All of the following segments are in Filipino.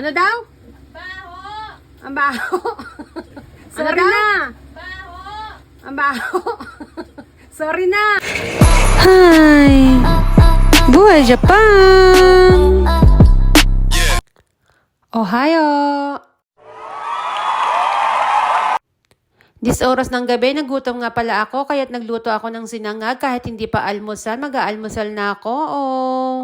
Ano daw? Baho! Ang baho. ano Sorry daw? na. Baho! Ang baho. Sorry na. Hi! Buhay Japan! Ohio! Dis oras ng gabi, nagutom nga pala ako, kaya't nagluto ako ng sinangag kahit hindi pa almusal, mag-aalmusal na ako, oh.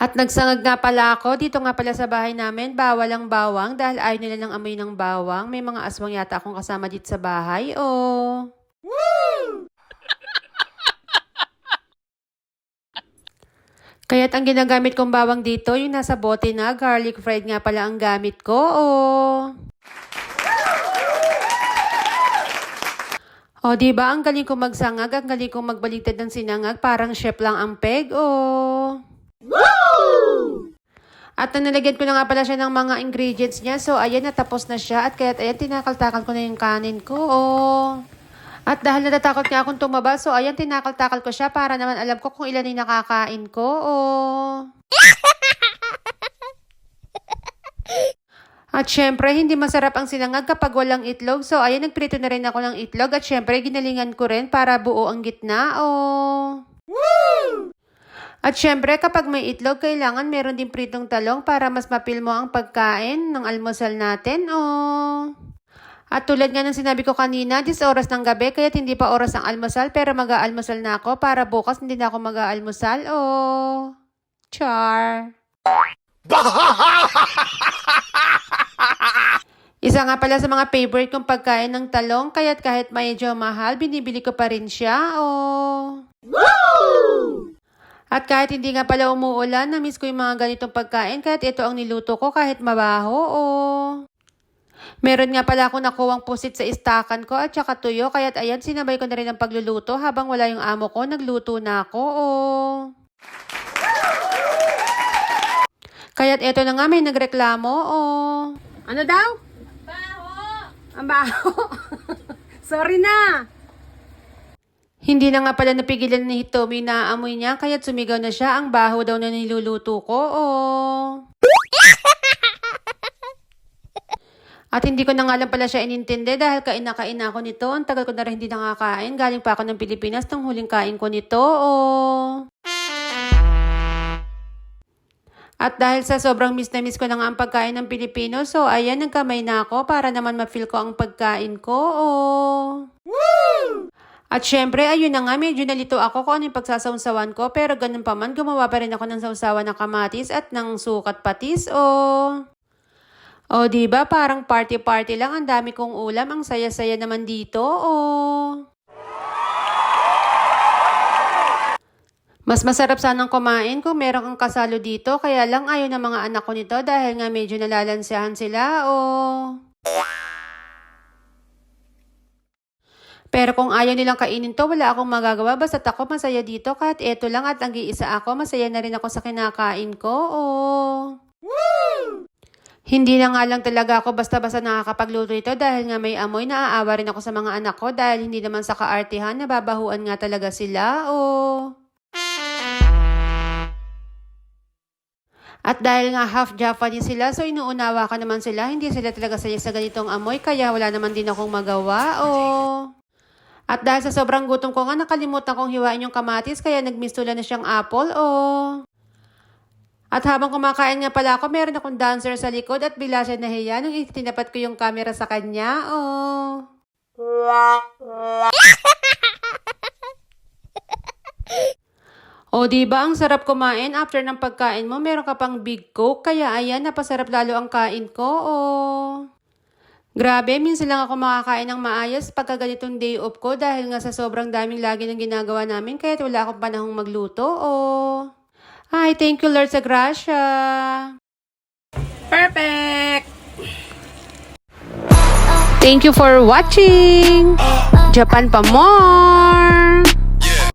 At nagsangag nga pala ako, dito nga pala sa bahay namin, bawal ang bawang dahil ayaw nila ng amoy ng bawang. May mga aswang yata akong kasama dito sa bahay, oh. Kaya't ang ginagamit kong bawang dito, yung nasa bote na, garlic fried nga pala ang gamit ko, oh. O, di ba ang galing kong magsangag, ang galing kong magbaligtad ng sinangag, parang chef lang ang peg, oh. At nalagyan ko na nga pala siya ng mga ingredients niya. So, ayan, natapos na siya. At kaya, ayan, tinakal-takal ko na yung kanin ko, oh. At dahil natatakot nga akong tumaba, so ayan, tinakal-takal ko siya para naman alam ko kung ilan yung nakakain ko, oh. At syempre, hindi masarap ang sinangag kapag walang itlog. So, ayan, nagprito na rin ako ng itlog. At syempre, ginalingan ko rin para buo ang gitna, oh. At syempre, kapag may itlog, kailangan meron din pritong talong para mas mapil mo ang pagkain ng almusal natin, oh. At tulad nga ng sinabi ko kanina, this oras ng gabi, kaya hindi pa oras ng almusal, pero mag-aalmusal na ako para bukas hindi na ako mag-aalmusal, oh. Char. Isa nga pala sa mga favorite kong pagkain ng talong, kaya't kahit medyo mahal, binibili ko pa rin siya, oh. At kahit hindi nga pala umuulan, na-miss ko yung mga ganitong pagkain, kahit ito ang niluto ko kahit mabaho, oh. Meron nga pala ako nakuwang pusit sa istakan ko at saka tuyo, kaya't ayan, sinabay ko na rin ang pagluluto habang wala yung amo ko, nagluto na ako, oh. Kaya't eto na nga, may nagreklamo, oh. Ano daw? Baho! Ang baho. Sorry na. Hindi na nga pala napigilan ni Hitomi na amoy niya, kaya't sumigaw na siya, ang baho daw na niluluto ko, oh. At hindi ko na nga lang pala siya inintindi dahil kain na kain ako nito. Ang tagal ko na rin hindi nakakain. Galing pa ako ng Pilipinas nang huling kain ko nito, oh. At dahil sa sobrang miss na miss ko na nga ang pagkain ng Pilipino, so ayan, nagkamay na ako para naman ma-feel ko ang pagkain ko, oh. At syempre, ayun na nga, medyo nalito ako kung ano yung pagsasawsawan ko, pero ganun pa man, gumawa pa rin ako ng sawsawan ng kamatis at ng sukat patis, oh. O, di ba Parang party-party lang. Ang dami kong ulam. Ang saya-saya naman dito, oh. Mas masarap sanang kumain kung meron kang kasalo dito. Kaya lang ayaw ng mga anak ko nito dahil nga medyo nalalansahan sila, oh. Pero kung ayaw nilang kainin to, wala akong magagawa. Basta't ako masaya dito. Kahit eto lang at ang iisa ako, masaya na rin ako sa kinakain ko, oh. Hindi na nga lang talaga ako basta-basta nakakapagluto ito dahil nga may amoy, naaawa rin ako sa mga anak ko dahil hindi naman sa kaartihan, nababahuan nga talaga sila, oh. At dahil nga half Japanese sila, so inuunawa ka naman sila, hindi sila talaga saya sa ganitong amoy, kaya wala naman din akong magawa, oh. At dahil sa sobrang gutom ko nga, nakalimutan kong hiwain yung kamatis, kaya nagmistula na siyang apple, oh. At habang kumakain nga pala ako, meron akong dancer sa likod at bila siya nahiya nung itinapat ko yung camera sa kanya. Oh. O, di ba ang sarap kumain after ng pagkain mo, meron ka pang big coke, kaya ayan, napasarap lalo ang kain ko, oh. Grabe, minsan lang ako makakain ng maayos pagka ganitong day off ko dahil nga sa sobrang daming lagi ng ginagawa namin, kaya wala akong panahong magluto, oh. Ay, thank you Lord sa grasya. Perfect! Thank you for watching. Japan pa more.